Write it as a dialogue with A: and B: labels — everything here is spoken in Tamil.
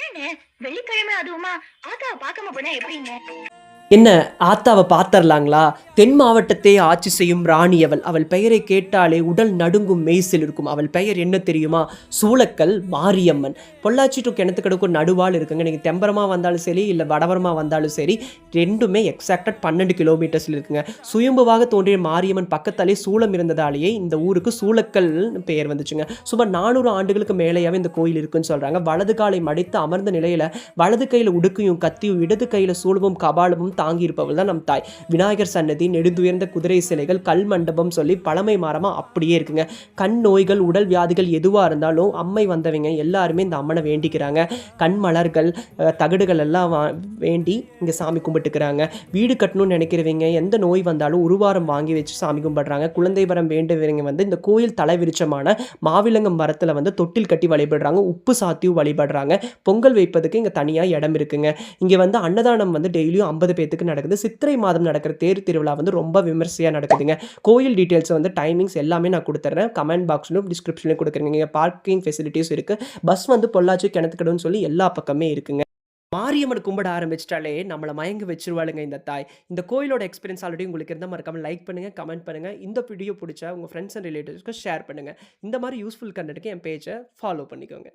A: என்னன்னு? வெள்ளிக்கிழமை அதுவுமா? ஆத்தாவை பார்க்காம போனா எப்படிங்க?
B: என்ன ஆத்தாவை பார்த்தரலாங்களா தென் மாவட்டத்தை ஆட்சி செய்யும் ராணி அவள். அவள் பெயரை கேட்டாலே உடல் நடுங்கும் மெய்சில் இருக்கும். அவள் பெயர் என்ன தெரியுமா? சூளக்கல் மாரியம்மன். பொள்ளாச்சி டு கிணத்துக்கடுக்கும் நடுவால் இருக்குங்க. நீங்கள் தெம்பரமாக வந்தாலும் சரி இல்லை வடவரமாக வந்தாலும் சரி ரெண்டுமே எக்ஸாக்டாக பன்னெண்டு கிலோமீட்டர்ஸில் இருக்குங்க. சுயம்புவாக தோன்றிய மாரியம்மன் பக்கத்தாலே சூளம் இருந்ததாலேயே இந்த ஊருக்கு சூளக்கல் பெயர் வந்துச்சுங்க. சுமார் நானூறு ஆண்டுகளுக்கு மேலேயாவே இந்த கோயில் இருக்குன்னு சொல்கிறாங்க வலது காலை மடித்து அமர்ந்த நிலையில் வலது கையில் உடுக்கையும் கத்தியும் இடது கையில் சூழவும் கபாலமும் தாங்கியிருப்பவள் தான் நம் தாய். விநாயகர் சன்னதி நெடுந்துயர்ந்த குதிரை சிலைகள் கல் மண்டபம் சொல்லி பழமை மரமாக அப்படியே இருக்குங்க. கண் நோய்கள் உடல் வியாதிகள் எதுவாக இருந்தாலும் அம்மை வந்தவங்க எல்லாருமே இந்த அம்மனை வேண்டிக்கிறாங்க. கண் மலர்கள் தகடுகள் எல்லாம் வா- வேண்டி இங்கே சாமி கும்பிட்டுக்கிறாங்க. வீடு கட்டணும்னு நினைக்கிறவங்க எந்த நோய் வந்தாலும் உருவாரம் வாங்கி வச்சு சாமி கும்பிட்றாங்க. குழந்தை வரம் வேண்டுறவங்க வந்து இந்த கோயில் தலைவிருச்சமான மாவிலங்கம் மரத்தில் வந்து தொட்டில் கட்டி வழிபடுறாங்க. உப்பு சாத்தியும் வழிபடுறாங்க. பொங்கல் வைப்பதுக்கு இங்கே தனியாக இடம் இருக்குங்க. இங்கே வந்து அன்னதானம் வந்து டெய்லியும் ஐம்பது பேர் பேத்துக்கு நடக்குது. சித்திரை மாதம் நடக்கிற தேர் திருவிழா வந்து ரொம்ப விமர்சையாக நடக்குதுங்க. கோயில் டீட்டெயில்ஸ் வந்து டைமிங்ஸ் எல்லாமே நான் கொடுத்துட்றேன் கமெண்ட் பாக்ஸ்லையும் டிஸ்கிரிப்ஷன்லையும் கொடுக்குறேங்க. இங்கே பார்க்கிங் ஃபெசிலிட்டிஸ் இருக்குது பஸ் வந்து பொள்ளாச்சி கிணத்துக்கடுன்னு சொல்லி எல்லா பக்கமே இருக்குங்க. மாரியம்மன் கும்பிட ஆரம்பிச்சிட்டாலே நம்மளை மயங்க வச்சிருவாளுங்க இந்த தாய். இந்த கோயிலோட எக்ஸ்பீரியன்ஸ் ஆல்ரெடி உங்களுக்கு இருந்தால் மறக்காம லைக் பண்ணுங்கள் கமெண்ட் பண்ணுங்கள் இந்த வீடியோ பிடிச்சா உங்கள் ஃப்ரெண்ட்ஸ் அண்ட் ரிலேட்டிவ்ஸ்க்கு ஷேர் பண்ணுங்கள் இந்த மாதிரி யூஸ்ஃபுல் கண்டென்ட்டுக்கு என் பேஜை ஃபாலோ பண்ணிக்கோங்க.